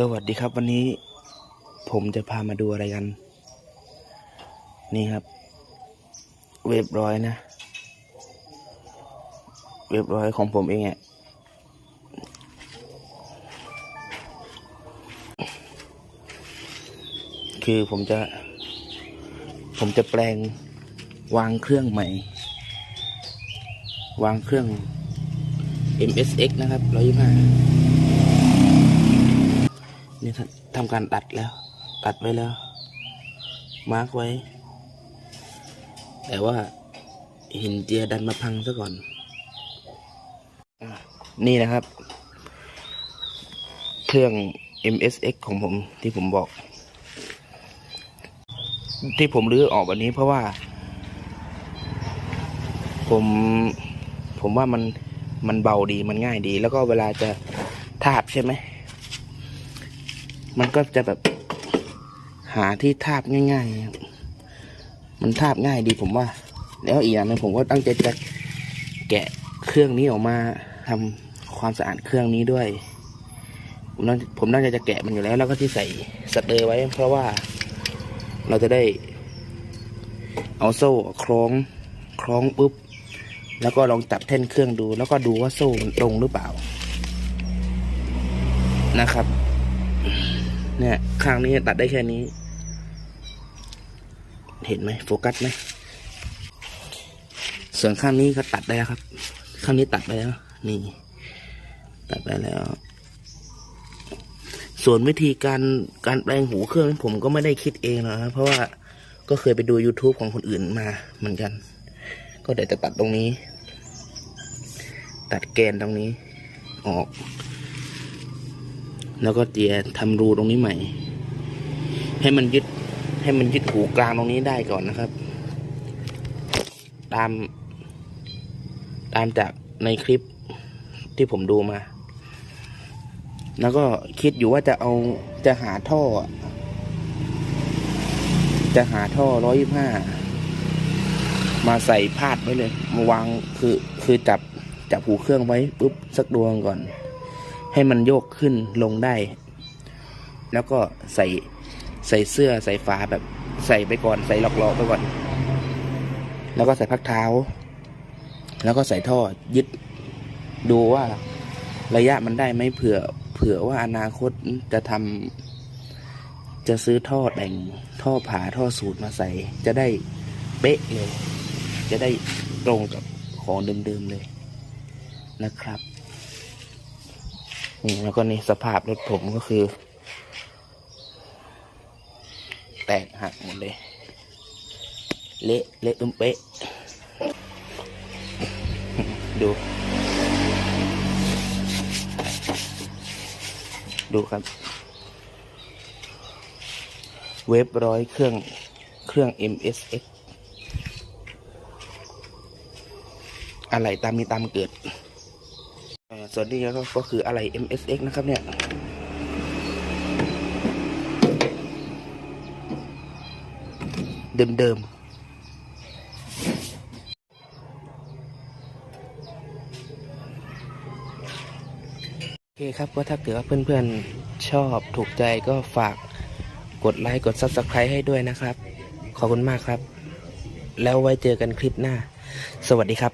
สวัสดีครับวันนี้ผมจะพามาดูอะไรกัน นี่ครับ เว็บร้อยนะ เว็บร้อยของผมเองอะคือผมจะ ผมจะแปลงวางเครื่องใหม่ วางเครื่อง MSX นะครับร้อยยี่ห้า ทำการตัดแล้ว ตัดไว้แล้ว มาร์กไว้ แต่ว่าหินเจียดันมาพังซะก่อนอนี่นะครับ เครื่อง MSX ของผมที่ผมบอก ที่ผมรื้อออกแบบนี้เพราะว่า ผมผมว่ามันมันเบาดีมันง่ายดี แล้วก็เวลาจะทาบใช่ไหม มันก็จะแบบหาที่ทาบง่ายๆครับมันทาบง่ายดีผมว่า แล้วอีกอย่างนึงผมก็ตั้งใจจะแกะเครื่องนี้ออกมาทำความสะอาดเครื่องนี้ด้วย ผมตั้งผมตั้งใจจะแกะมันอยู่แล้ว แล้วก็ที่ใส่สเตอร์ไว้ เพราะว่าเราจะได้ เอาโซ่คล้องคล้องปุ๊บ แล้วก็ลองจับแท่นเครื่องดู แล้วก็ดูว่าโซ่มันตรงหรือเปล่านะครับ เนี่ยข้างนี้ตัดได้แค่นี้ เห็นไหมโฟกัสไหมส่วนข้างนี้ก็ตัดได้แล้วครับ ข้างนี้ตัดไปแล้ว นี่ ตัดไปแล้ว ส่วนวิธีการการแปลงหูเครื่องผมก็ไม่ได้คิดเองนะครับเพราะว่าก็เคยไปดู YouTube ของคนอื่นมาเหมือนกัน ก็เดี๋ยวจะตัดตรงนี้ ตัดแกนตรงนี้ออก แล้วก็เจียทำรูตรงนี้ใหม่ ให้มันยึดให้มันยึดหูกลางตรงนี้ได้ก่อนนะครับ ตาม ตามจากในคลิปที่ผมดูมา แล้วก็คิดอยู่ว่าจะเอาจะหาท่อ จะหาท่อร้อยห้ามาใส่พาดไว้เลย มาวางคือคือจับจับหูเครื่องไว้ปุ๊บสักดวงก่อน ให้มันโยกขึ้นลงได้ แล้วก็ใส่ใส่เสื้อใส่ฝาแบบใส่ไปก่อนใส่ล็อกๆไปก่อน แล้วก็ใส่พักเท้า แล้วก็ใส่ท่อยึดดูว่าระยะมันได้ไหมเผื่อ เผื่อว่าอนาคตจะทำจะซื้อท่อแต่งท่อผาท่อสูตรมาใส่ จะได้เป๊ะเลย จะได้ตรงกับของเดิมๆเลยนะครับ นี่แล้วก็นี่สภาพรถผมก็คือ แตกหักหมดเลย เละเละตุ้มเป๊ะ ดู ดูครับ เว็บร้อยเครื่องเครื่อง MSX อะไรตามมีตามเกิด ส่วนนี้ก็คืออะไร MSX นะครับเนี่ยเดิมๆโอเคครับก็ถ้าเกิดว่าเพื่อนๆชอบถูกใจก็ฝากกดไลค์กด Subscribe ให้ด้วยนะครับ ขอบคุณมากครับ แล้วไว้เจอกันคลิปหน้า สวัสดีครับ